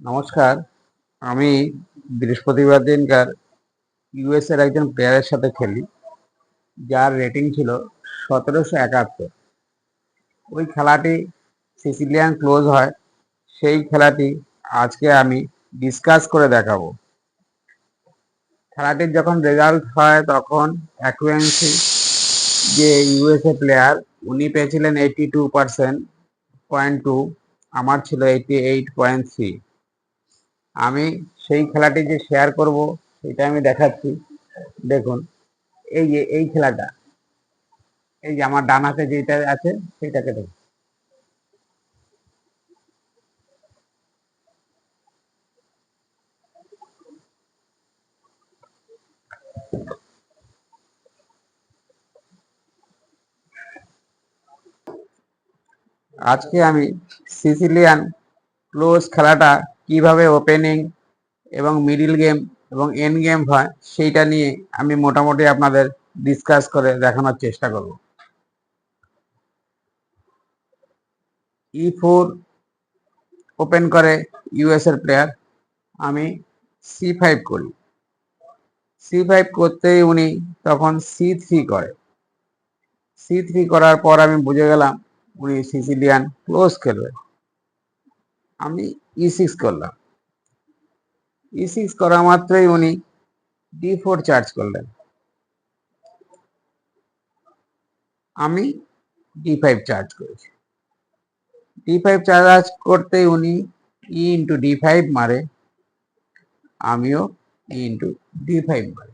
নমস্কার, আমি বৃহস্পতিবার দিনকার ইউএস এর একজন প্লেয়ারের সাথে খেলি, যার রেটিং ছিল সতেরোশো একাত্তর। ওই খেলাটি সিসিলিয়ান ক্লোজ হয়, সেই খেলাটি আজকে আমি ডিসকাস করে দেখাবো। খেলাটির যখন রেজাল্ট হয়, তখন অ্যাকুয়েন্সি যে ইউএসএ প্লেয়ার উনি পেয়েছিলেন eighty two percent point two আমার ছিল এইটি এইট পয়েন্ট থ্রি আমি সেই খেলাটি যে শেয়ার করব সেটা আমি দেখাচ্ছি। দেখুন, এই যে, এই খেলাটা, এই যে আমার ডান হাতে যেটা আছে, সেটাকে দেখুন। আজকে আমি সিসিলিয়ান ক্লোজ খেলাটা কীভাবে ওপেনিং এবং মিডিল গেম এবং এন গেম হয়, সেইটা নিয়ে আমি মোটামুটি আপনাদের ডিসকাস করে দেখানোর চেষ্টা করব। ই ফোর ওপেন করে ইউএস এর প্লেয়ার আমি সি ফাইভ করি। সি ফাইভ করতেই উনি তখন সি থ্রি করে। সি থ্রি করার পর আমি বুঝে গেলাম উনি সিসিলিয়ান ক্লোজ খেলবে। আমি ই সিক্স করলাম। ই সিক্স করা মাত্রই উনি ডি ফোর চার্জ করলেন। আমি ডি ফাইভ চার্জ করেছি। ডি ফাইভ চার্জ করতেই উনি ই ইন্টু ডি ফাইভ মারে। আমিও ই ইন্টু ডি ফাইভ মারি।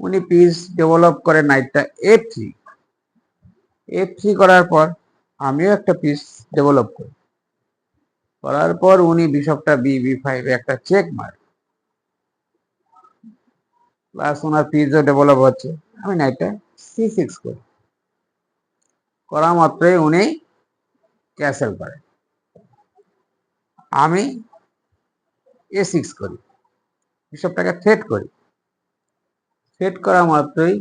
উনি পিস ডেভেলপ করে নাইটটা এফ থ্রি এফ থ্রি করার পর আমিও একটা পিস ডেভেলপ করি। করার পর উনি বিশপটা বি বি ফাইভে একটা চেক মারে। প্লাস ওনার পিসও ডেভেলপ হচ্ছে। আমি নাইটটা সি সিক্স করি। করা মাত্রই উনি ক্যাসেল করে। আমি এ সিক্স করি। বিশপটাকে থ্রেট করি। থ্রেট করা মাত্রই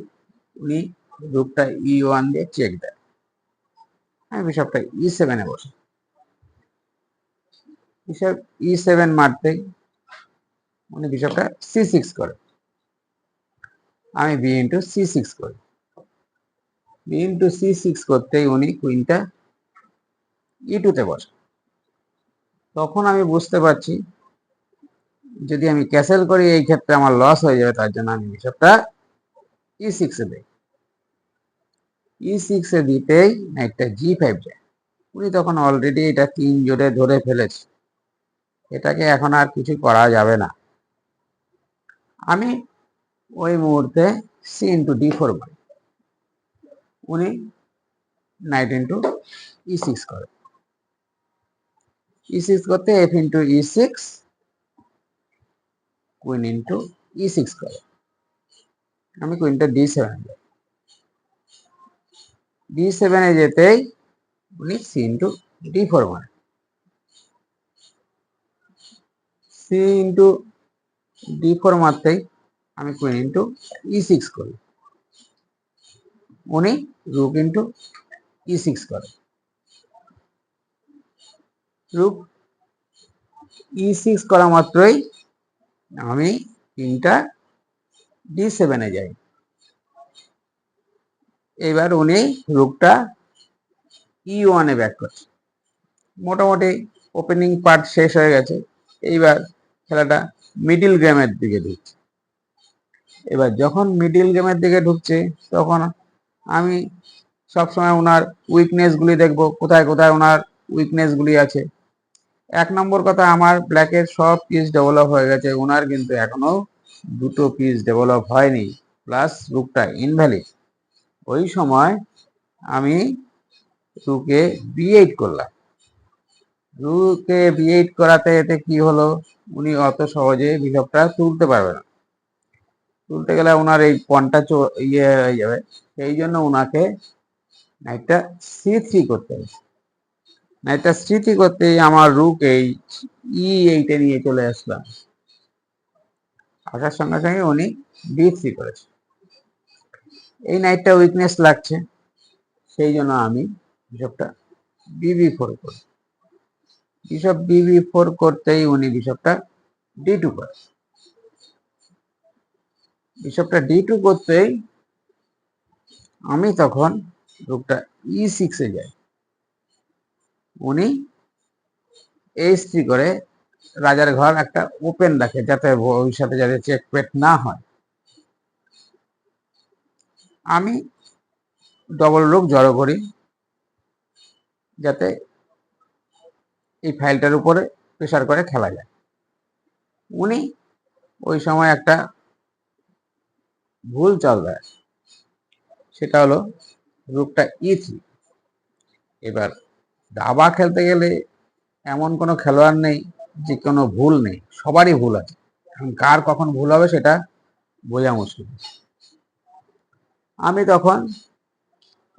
উনি রূপটা ই ওয়ান দিয়ে চেক দেয়। আমি বিশপটা ই সেভেনে বসে। বিশপ ই সেভেন মারতেই উনি বিশপটা সি সিক্স করে। আমি বি ইন্টু সি সিক্স করি। বি ইন্টু সি সিক্স করতেই উনি কুইনটা ই টুতে বসে তখন আমি বুঝতে পারছি, যদি আমি ক্যাসেল করি, এই ক্ষেত্রে আমার লস হয়ে যাবে, তার জন্য আমি বিশপটা ই সিক্সে দিই। ই সিক্সে দিতেই একটা জি ফাইভ যায়। উনি তখন অলরেডি এটা তিন জোরে ধরে ফেলেছে। এটাকে এখন আর কিছু করা যাবে না। আমি ওই মুহূর্তে সি ইন্টু ডি ফোর মারি উনি নাইট ইন্টু ই সিক্স করে। ই সিক্স করতে F into E six queen into E six করে। আমি কুইনটা ডি সেভেন ডি সেভেনে যেতেই উনি সি ইন্টু ডি ফোর মারে সি ইন্টু ডি ফোর মারতেই আমি কুইন ইন্টু ই সিক্স করি। উনি রুক ইন্টু ই সিক্স করে। রুক ই সিক্স করা মাত্রই আমি তিনটা ডি সেভেনে যাই। এবার উনি রুকটা ই ওয়ানে ব্যাক করছে মোটামুটি ওপেনিং পার্ট শেষ হয়ে গেছে। এইবার খেলাটা মিডিল গেমের দিকে ঢুকছে। এবার যখন মিডিল গেমের দিকে ঢুকছে, তখন আমি সবসময় ওনার উইকনেসগুলি দেখব, কোথায় কোথায় ওনার উইকনেসগুলি আছে। এক নম্বর কথা, আমার ব্ল্যাকের সব পিস ডেভেলপ হয়ে গেছে, ওনার কিন্তু এখনও দুটো পিস ডেভেলপ হয়নি প্লাস রুকটা ইনভ্যালিড ওই সময় আমি রুকে বি এইট করলাম। রুকে বি করাতে এতে কি হলো? উনি অত সহজে বিশপটা তুলতে পারবে না। তুলতে গেলে ওনার এই পনটা ইয়ে হয়ে যাবে। সেই জন্য ওনাকে নাইটটা সি থ্রি করতে হবে। নাইটটা সি থ্রি করতেই আমার রুক এই ই এইটে নিয়ে চলে আসলাম। আসার সঙ্গে সঙ্গে উনি বি থ্রি করেছে। এই নাইটটা উইকনেস লাগছে। সেই জন্য আমি বিশপটা বিবি ফোর করি। বিশপ বিবি ফোর করতেই উনি বিশপটা ডি টু করে। বিশপটা ডি টু করতেই আমি তখন রুকটা ই সিক্সে যাই। উনি এইচ থ্রি করে রাজার ঘর একটা ওপেন রাখে যাতে ভবিষ্যতে যাতে চেক পেট না হয়। আমি ডবল রুক জড়ো করি যাতে এই ফাইলটার উপরে প্রেশার করে খেলা যায়। উনি ওই সময় একটা ভুল চাল দেয় সেটা হলো রুকটা ই থ্রি এবার দাবা খেলতে গেলে এমন কোনো খেলোয়াড় নেই যে কোনো ভুল নেই, সবারই ভুল আছে। কার কখন ভুল হবে সেটা বোঝা মুশকিল। আমি তখন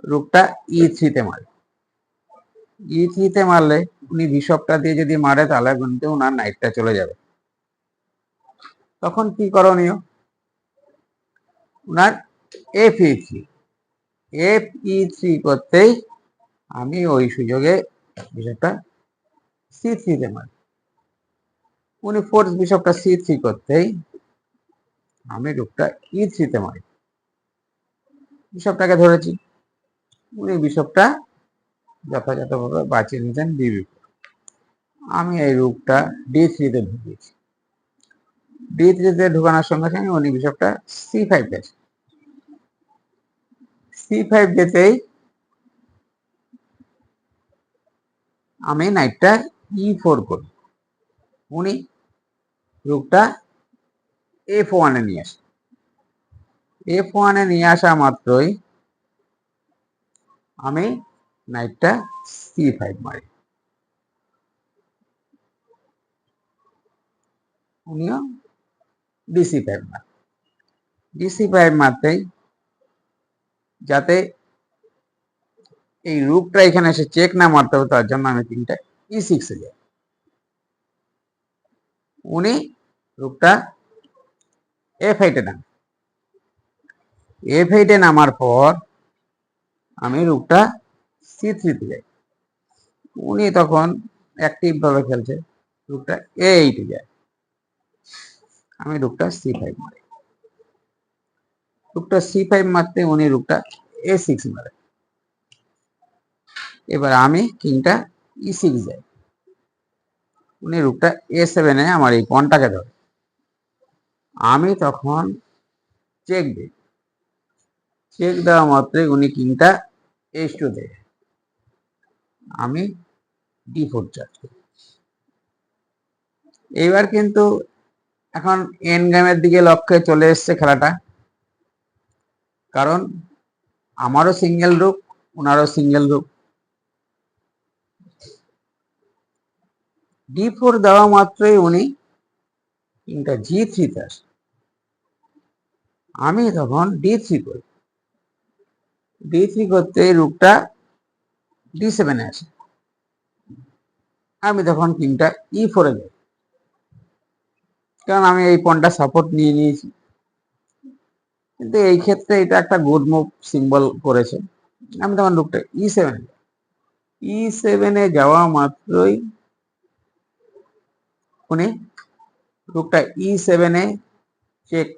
রুকটা ই থ্রিতে মারি। ই থ্রিতে মারলে উনি বিশপটা দিয়ে যদি মারে তাহলে কিন্তু ওনার নাইটটা চলে যাবে। তখন কি করণীয়? ওনার F E three F E three করতেই আমি ওই সুযোগে বিশপটা সি থ্রিতে মারি। উনি ফোর্থ বিশপটা সি থ্রি করতেই আমি রুকটা ই থ্রিতে মারি। বিশপটাকে ধরেছি। উনি বিশপটা যথাযথভাবে বাঁচিয়ে নিতেন বিবি আমি এই রূপটা ডি থ্রিতে ঢুকিয়েছি। ডি থ্রিতে ঢুকানোর সঙ্গে সঙ্গে উনি বিশপটা সি ফাইভ গেছে সি ফাইভ যেতেই আমি নাইটটা ই ফোর করি উনি রূপটা এফ ওয়ানে নিয়ে আসে এফ ওয়ানে নিয়ে আসা মাত্রই আমি নাইটটা সি ফাইভ মারি উনিও ডিসি ফাইভ মার ডিসি ফাইভ মারতেই যাতে এই রুকটা এখানে এসে চেক না মারতে হবে, তার জন্য আমি তিনটা ই সিক্সে যাই। উনি রুকটা এফ এইটে নাম। এফ এইটে নামার পর আমি রুকটা সি থ্রিতে যাই উনি তখন অ্যাক্টিভ ভাবে খেলছে রুকটা এ এইটে যায়। আমি রুকটা সি ফাইভ মারি। রুকটা সি ফাইভ মারতে উনি রুকটা এ সিক্স মারে। এবার আমি কিংটা ই সিক্স যাই। উনি রুকটা এ সেভেনে আমার এই পনটাকে ধরে। আমি তখন চেক দিই। চেক দেওয়া মাত্রই উনি কিংটা এইচ টু দেয়। আমি ডি ফোর চার্জ করি। এইবার কিন্তু এখন এন গেমের দিকে লক্ষ্যে চলে এসছে খেলাটা। কারণ আমারও সিঙ্গেল রুক ওনারও সিঙ্গেল রুক ডি ফোর দেওয়া মাত্রই উনি কিংটা জি থ্রিতে আসে। আমি তখন ডি থ্রি করি। ডি থ্রি করতে রুকটা ডি সেভেনে আসে আমি তখন কিংটা ই ফোরে যাই, কারণ আমি এই পনটা সাপোর্ট নিয়ে নিয়েছি। কিন্তু এই ক্ষেত্রে এটা একটা গুড মুভ সিম্বল করেছে। আমি তখন রুকটা ই সেভেন ই সেভেনে যাওয়া মাত্রই উনি রুকটা ই সেভেনে চেক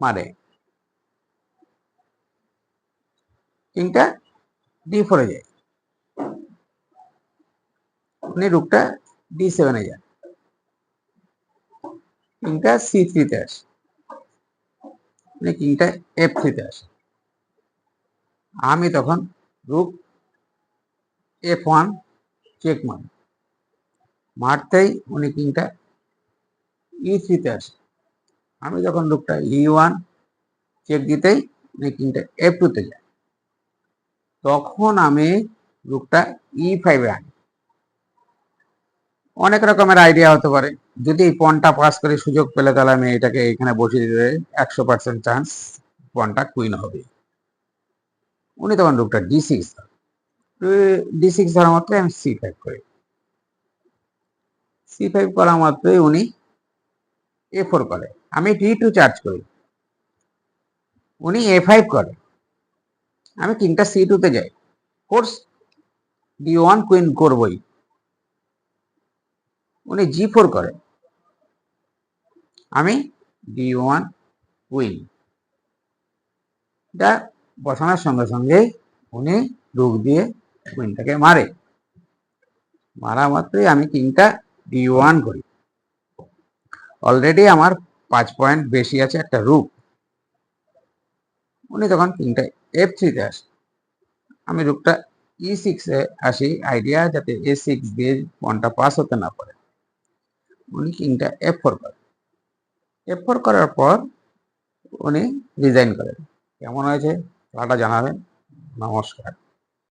মারে। কিংটা ডি ফোরে যায়। উনি রুকটা ডি সেভেনে যান কিংটা সি থ্রিতে আসে। উনি কিংটা এফ থ্রিতে আসে। আমি তখন রুক এফ ওয়ান চেক মারি মারতেই উনি কিংটা ই থ্রিতে আসে। আমি যখন রুকটা ই ওয়ান চেক দিতেই উনি কিংটা এফ টুতে যায়। তখন আমি রুকটা ই ফাইভে আনি অনেক রকমের আইডিয়া হতে পারে। যদি এই পনটা পাস করে সুযোগ পেলে তাহলে আমি এটাকে এখানে বসিয়ে দিলে একশো পার্সেন্ট চান্স পনটা কুইন হবে। উনি তখন রুকটা ডি সিক্স ডি সিক্স ধরা মাত্রই আমি সি ফাইভ করি। সি ফাইভ করা মাত্রই উনি এ ফোর করে। আমি টি টু চার্জ করি। উনি এ ফাইভ করে। আমি কিংটা সি টুতে যাই। কোর্স ডি ওয়ান কুইন করবই। উনি জি ফোর করে। আমি ডি ওয়ান কুইন এটা বসানোর সঙ্গে সঙ্গে উনি রুক দিয়ে কুইনটাকে মারে। মারা মাত্রই আমি কিংটা ডি ওয়ান করি। অলরেডি আমার পাঁচ পয়েন্ট বেশি আছে একটা রুক উনি তখন কিংটা এফ থ্রিতে আসি আমি রুকটা ই সিক্সে আসি আইডিয়া যাতে এ সিক্স দিয়ে ফোনটা পাস হতে না পারে। উনি কিংটা এফ ফোর করে। এফ ফোর করার পর উনি রিজাইন করেন। কেমন হয়েছে? খেলাটা জানাবেন। নমস্কার।